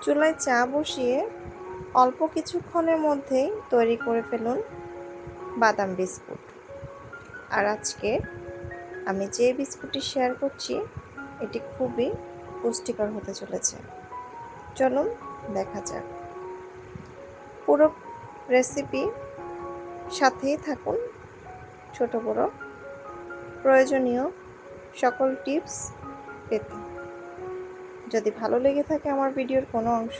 চুলায় চা বসিয়ে অল্প কিছুক্ষণের মধ্যেই তৈরি করে ফেলুন বাদাম বিস্কুট। আর আজকে আমি যে বিস্কুটটি শেয়ার করছি, এটি খুবই পুষ্টিকর হতে চলেছে। চলুন দেখা যাক। পুরো রেসিপি সাথেই থাকুন। ছোট বড় প্রয়োজনীয় সকল টিপস পেতে। যদি ভালো লেগে থাকে আমার ভিডিওর কোনো অংশ,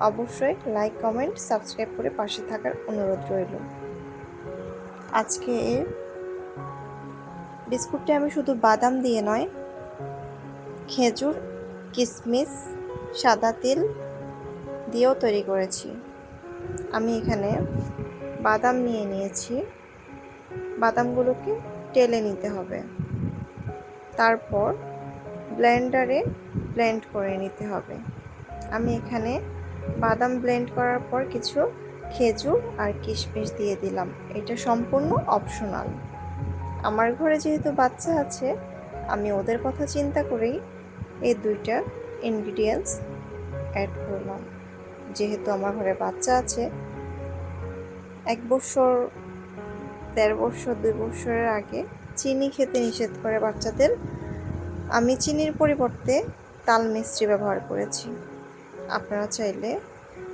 অবশ্যই লাইক কমেন্ট সাবস্ক্রাইব করে পাশে থাকার অনুরোধ রইল। আজকে এর বিস্কুটটি আমি শুধু বাদাম দিয়ে নয়, খেজুর কিশমিশ সাদা তিল দিয়েও তৈরি করেছি। আমি এখানে বাদাম নিয়ে নিয়েছি। বাদামগুলোকে টেলে নিতে হবে। তারপর ব্লেন্ডারে ব্লেন্ড করে নিতে হবে। আমি এখানে বাদাম ব্লেন্ড করার পর কিছু খেজুর আর কিশমিশ দিয়ে দিলাম। এটা সম্পূর্ণ অপশনাল আমার ঘরে যেহেতু বাচ্চা আছে, আমি ওদের কথা চিন্তা করেই এই দুইটা ইনগ্রিডিয়েন্টস অ্যাড করলাম। যেহেতু আমার ঘরে বাচ্চা আছে, এক বছর, দেড় বছর, দুই বছরের আগে চিনি খেতে নিষেধ করে বাচ্চাদের। আমি চিনির পরিবর্তে তাল মিস্ত্রি ব্যবহার করেছি। আপনারা চাইলে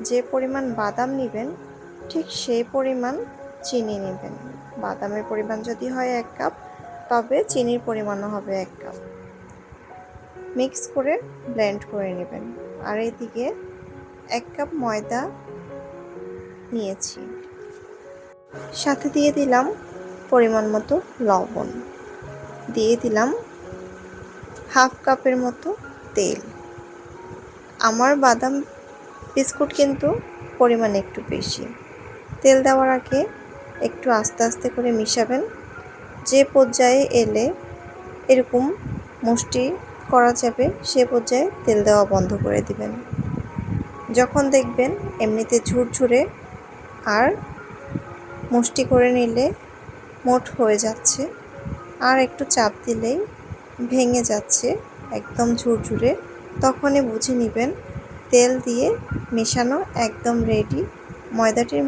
যে পরিমাণ বাদাম নেবেন, ঠিক সেই পরিমাণ চিনি নেবেন। বাদামের পরিমাণ যদি হয় এক কাপ, তবে চিনির পরিমাণও হবে এক কাপ। মিক্স করে ব্লেন্ড করে নেবেন। আর এইদিকে এক কাপ ময়দা নিয়েছি। সাথে দিয়ে দিলাম পরিমাণ মতো লবণ। দিয়ে দিলাম হাফ কাপের মতো তেল। আমার বাদাম বিস্কুট কিন্তু পরিমাণ একটু বেশি। তেল দেওয়ার আগে একটু আস্তে আস্তে করে মিশাবেন। যে পর্যায়ে এলে এরকম মুষ্টি করা যাবে, সে পর্যায়ে তেল দেওয়া বন্ধ করে দিবেন। যখন দেখবেন এমনিতে ঝুরঝুরে আর মুষ্টি করে নিলে মোট হয়ে যাচ্ছে আর একটু চাপ দিলেই ভেঙে যাচ্ছে। একদম ঝুরঝুরে, তখনই বুঝে নেবেন, তেল দিয়ে মেশানো একদম রেডি ময়দাটি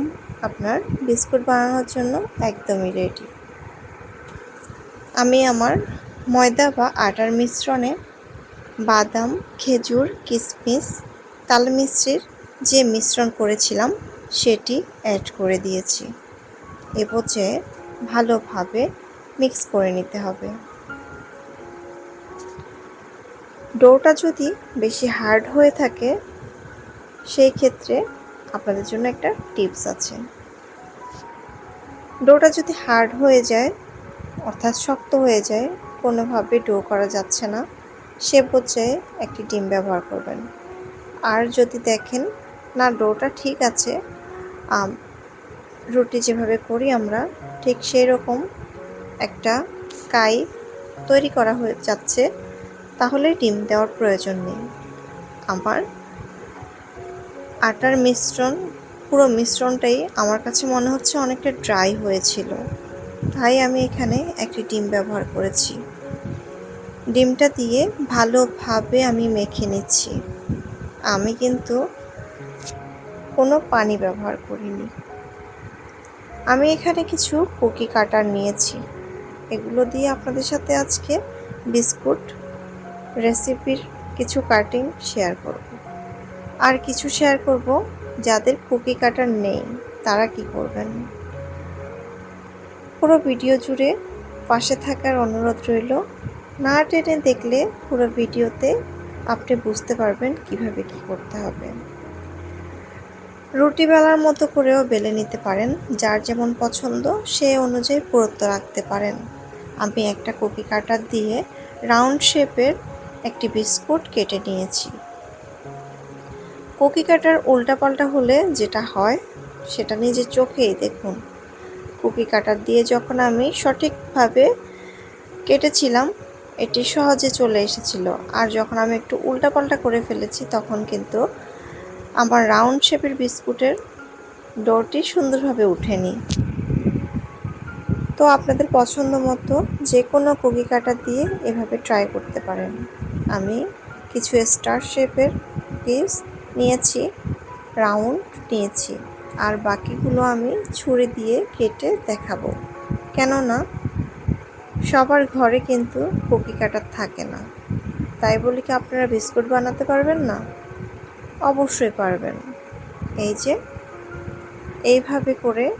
আপনার বিস্কুট বানানোর জন্য একদমই রেডি আমি আমার ময়দা বা আটার মিশ্রণে বাদাম, খেজুর কিশমিশ তাল মিশ্রির যে মিশ্রণ করেছিলাম, সেটি অ্যাড করে দিয়েছি। এ ভালোভাবে মিক্স করে নিতে হবে। ডোটা যদি বেশি হার্ড হয়ে থাকে, সেই ক্ষেত্রে আপনাদের জন্য একটা টিপস আছে। ডোটা যদি হার্ড হয়ে যায়, অর্থাৎ শক্ত হয়ে যায়, কোনোভাবে ডো করা যাচ্ছে না, সে পর্যায়ে একটি ডিম ব্যবহার করবেন। আর যদি দেখেন, না, ডোটা ঠিক আছে রুটি যেভাবে করি আমরা, ঠিক সেই রকম একটা কাই তৈরি করা হয়ে যাচ্ছে তাহলে ডিম দেওয়ার প্রয়োজন নেই। আমার আটার মিশ্রণ, পুরো মিশ্রণটাই আমার কাছে মনে হচ্ছে অনেকটা ড্রাই হয়েছিল। তাই আমি এখানে একটি ডিম ব্যবহার করেছি। ডিমটা দিয়ে ভালোভাবে আমি মেখে নিচ্ছি। আমি কিন্তু কোনো পানি ব্যবহার করিনি। আমি এখানে কিছু কুকি কাটার নিয়েছি। এগুলো দিয়ে আপনাদের সাথে আজকে বিস্কুট রেসিপির কিছু কাটিং শেয়ার করব। আর কিছু শেয়ার করব যাদের কুকি কাটার নেই, তারা কি করবেন? পুরো ভিডিও জুড়ে পাশে থাকার অনুরোধ রইল, না টেনে দেখলে পুরো ভিডিওতে আপনি বুঝতে পারবেন কীভাবে কি করতে হবে। রুটি বেলার মতো করেও বেলে নিতে পারেন, যার যেমন পছন্দ সে অনুযায়ী পুরুত্ব রাখতে পারেন। আমি একটা কুকি কাটার দিয়ে রাউন্ড শেপের একটি বিস্কুট কেটে নিয়েছি। কুকি কাটার উল্টাপাল্টা হলে যেটা হয়, সেটা নিজের চোখেই দেখুন। কুকি কাটার দিয়ে যখন আমি সঠিকভাবে কেটেছিলাম, এটি সহজে চলে এসেছিল। আর যখন আমি একটু উল্টাপাল্টা করে ফেলেছি, তখন কিন্তু আমার রাউন্ড শেপের বিস্কুটের ডোরটি সুন্দরভাবে উঠেনি। তো আপনাদের পছন্দ মতো যে কোনো কুকি কাটার দিয়ে এভাবে ট্রাই করতে পারেন। আমি কিছু স্টার শেপের পিস নিয়েছি, রাউন্ড নিয়েছি, আর বাকিগুলো আমি ছুরি দিয়ে কেটে দেখাবো। কেননা, সবার ঘরে কিন্তু কুকি কাটার থাকে না। তাই বলি কি আপনারা বিস্কুট বানাতে পারবেন না? অবশ্যই পারবেন। এই যে, এইভাবে করে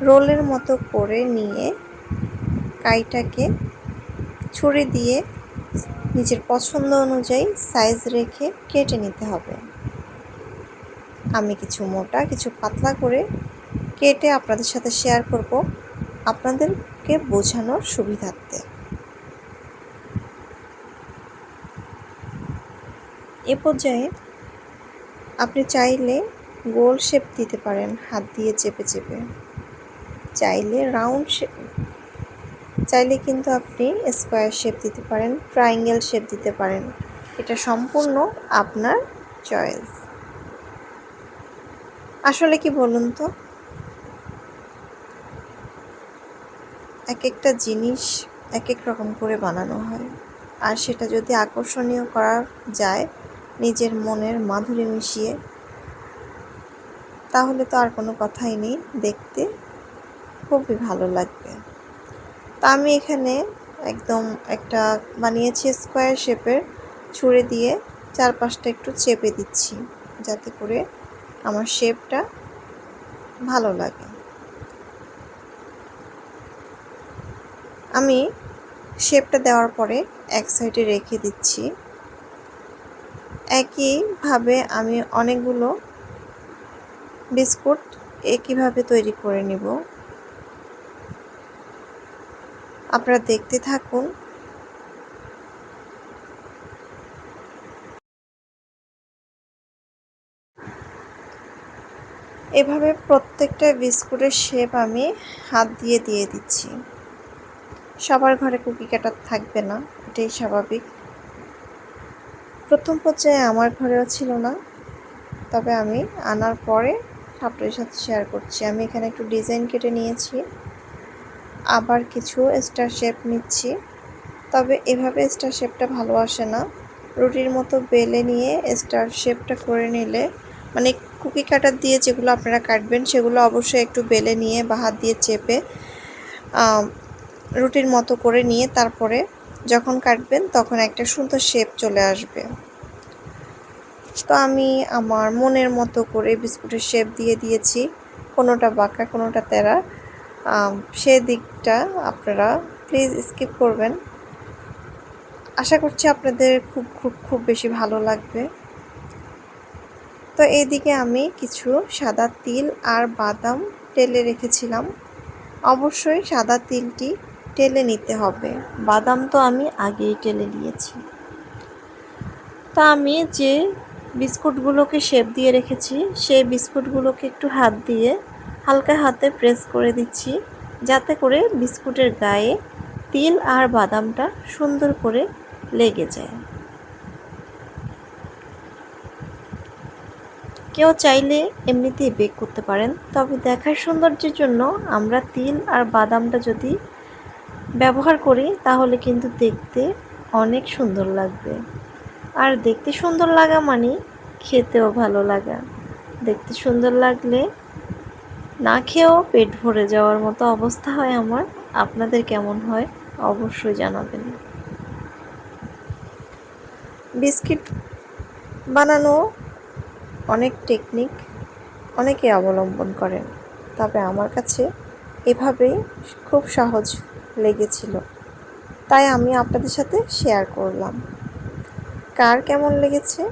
রোলের মতো করে নিয়ে কাইটাকে ছুরি দিয়ে নিজের পছন্দ অনুযায়ী সাইজ রেখে কেটে নিতে হবে। আমি কিছু মোটা, কিছু পাতলা করে কেটে আপনাদের সাথে শেয়ার করব। আপনাদেরকে বোঝানোর সুবিধার্থে। এ পর্যায়ে আপনি চাইলে গোল শেপ দিতে পারেন, হাত দিয়ে চেপে চেপে। চাইলে রাউন্ড শেপ চাইলে কিন্তু আপনি স্কোয়ার শেপ দিতে পারেন ট্রায়াঙ্গেল শেপ দিতে পারেন। এটা সম্পূর্ণ আপনার চয়েস আসলে কি বলুন তো? এক একটা জিনিস এক এক রকম করে বানানো হয়। আর সেটা যদি আকর্ষণীয় করা যায়, নিজের মনের মাধুরী মিশিয়ে, তাহলে তো আর কোনো কথাই নেই। দেখতে খুবই ভালো লাগবে। তা আমি এখানে একদম একটা বানিয়েছি স্কোয়ার শেপের ছুঁড়ে দিয়ে চারপাশটা একটু চেপে দিচ্ছি যাতে করে আমার শেপটা ভালো লাগে। আমি শেপটা দেওয়ার পরে এক সাইডে রেখে দিচ্ছি। একইভাবে আমি অনেকগুলো বিস্কুট একইভাবে তৈরি করে নিব। আপনারা দেখতে থাকুন। এভাবে প্রত্যেকটা বিস্কুটের শেপ আমি হাত দিয়ে দিয়ে দিচ্ছি। সবার ঘরে কুকি কাটার থাকবে না, এটাই স্বাভাবিক। প্রথম পর্যায়ে আমার ঘরেও ছিল না, তবে আমি আনার পরে আপনাদের সাথে শেয়ার করছি। আমি এখানে একটু ডিজাইন কেটে নিয়েছি। আবার কিছু স্টার শেপ নিচ্ছি। তবে এভাবে স্টার শেপটা ভালো আসে না। রুটির মতো বেলে নিয়ে স্টার শেপটা করে নিলে মানে কুকি কাটার দিয়ে যেগুলো আপনারা কাটবেন, সেগুলো অবশ্যই একটু বেলে নিয়ে বা হাত দিয়ে চেপে রুটির মতো করে নিয়ে তারপরে যখন কাটবেন তখন একটা সুন্দর শেপ চলে আসবে। তো আমি আমার মনের মতো করে বিস্কুটের শেপ দিয়ে দিয়েছি। কোনোটা বাঁকা, কোনোটা তেরা। সে দিকটা আপনারা প্লিজ স্কিপ করবেন। আশা করছি আপনাদের খুব খুব খুব বেশি ভালো লাগবে। তো এইদিকে আমি কিছু সাদা তিল আর বাদাম টেলে রেখেছিলাম। অবশ্যই সাদা তিলটি টেলে নিতে হবে। বাদাম তো আমি আগেই টেলে নিয়েছি। তা আমি যে বিস্কুটগুলোকে শেপ দিয়ে রেখেছি, সেই বিস্কুটগুলোকে একটু হাত দিয়ে হালকা হাতে প্রেস করে দিচ্ছি, যাতে করে বিস্কুটের গায়ে তিল আর বাদামটা সুন্দর করে লেগে যায়। কেউ চাইলে এমনিতেই বেক করতে পারেন, তবে দেখার সৌন্দর্যের জন্য আমরা তিল আর বাদামটা যদি ব্যবহার করি, তাহলে কিন্তু দেখতে অনেক সুন্দর লাগবে। আর দেখতে সুন্দর লাগা মানে খেতেও ভালো লাগা। দেখতে সুন্দর লাগলে না খেয়েও পেট ভরে যাওয়ার মতো অবস্থা হয় আমার। আপনাদের কেমন হয় অবশ্যই জানাবেন। বিস্কিট বানানো অনেক টেকনিক অনেকে অবলম্বন করেন, তবে আমার কাছে এভাবেই খুব সহজ লেগেছিল। তাই আমি আপনাদের সাথে শেয়ার করলাম। কার কেমন লেগেছে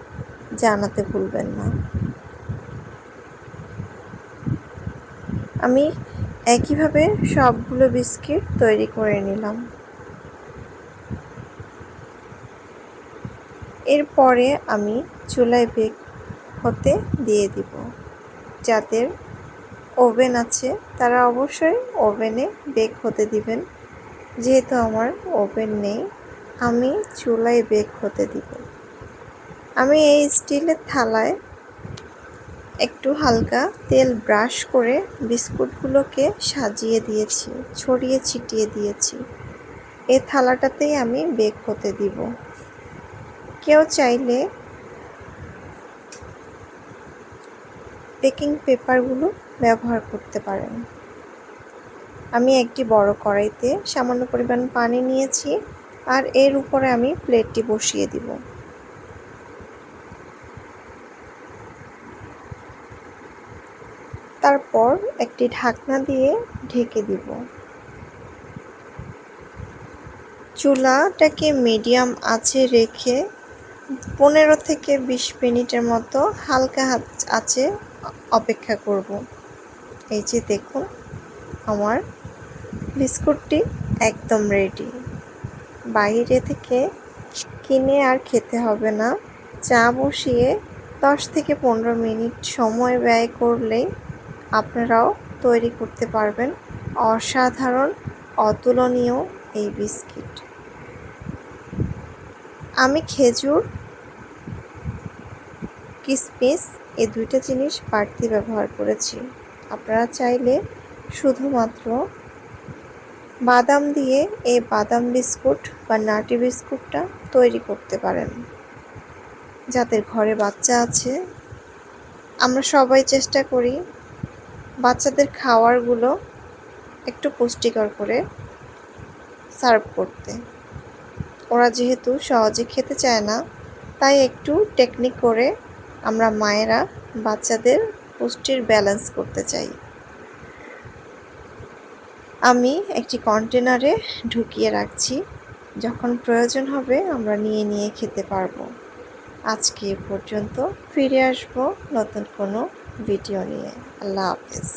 জানাতে ভুলবেন না। আমি একইভাবে সবগুলো বিস্কিট তৈরি করে নিলাম। এরপরে আমি চুলায় বেক হতে দিয়ে দিব। যাদের ওভেন আছে, তারা অবশ্যই ওভেনে বেক হতে দিবেন। যেহেতু আমার ওভেন নেই, আমি চুলায় বেক হতে দিব। আমি এই স্টিলের থালায় একটু হালকা তেল ব্রাশ করে বিস্কুটগুলোকে সাজিয়ে দিয়েছি, ছড়িয়ে ছিটিয়ে দিয়েছি। এ থালাটাতেই আমি বেক হতে দিব। কেউ চাইলে বেকিং পেপারগুলো ব্যবহার করতে পারেন। আমি একটি বড় কড়াইতে সামান্য পরিমাণ পানি নিয়েছি আর এর উপরে আমি প্লেটটি বসিয়ে দিব। তারপর একটি ঢাকনা দিয়ে ঢেকে দিব। চুলাটাকে মিডিয়াম আছে রেখে পনেরো থেকে বিশ মিনিটের মতো হালকা আছে অপেক্ষা করব। এই যে দেখুন, আমার বিস্কুটটি একদম রেডি বাইরে থেকে কিনে আর খেতে হবে না। চা বসিয়ে দশ থেকে পনেরো মিনিট সময় ব্যয় করলেই আপনারাও তৈরি করতে পারবেন অসাধারণ, অতুলনীয় এই বিস্কিট। আমি খেজুর, কিসমিস এই দুইটা জিনিস বাড়তি ব্যবহার করেছি। আপনারা চাইলে শুধুমাত্র বাদাম দিয়ে এই বাদাম বিস্কুট বা নাটি বিস্কুটটা তৈরি করতে পারেন। যাদের ঘরে বাচ্চা আছে, আমরা সবাই চেষ্টা করি বাচ্চাদের খাওয়ারগুলো একটু পুষ্টিকর করে সার্ভ করতে। ওরা যেহেতু সহজে খেতে চায় না, তাই একটু টেকনিক করে আমরা মায়েরা বাচ্চাদের পুষ্টির ব্যালেন্স করতে চাই। আমি একটি কন্টেনারে ঢুকিয়ে রাখছি। যখন প্রয়োজন হবে আমরা নিয়ে নিয়ে খেতে পারব। আজকে এ পর্যন্ত ফিরে আসব নতুন কোনো ভিডিও নিয়ে। আল্লাহ হাফেজ।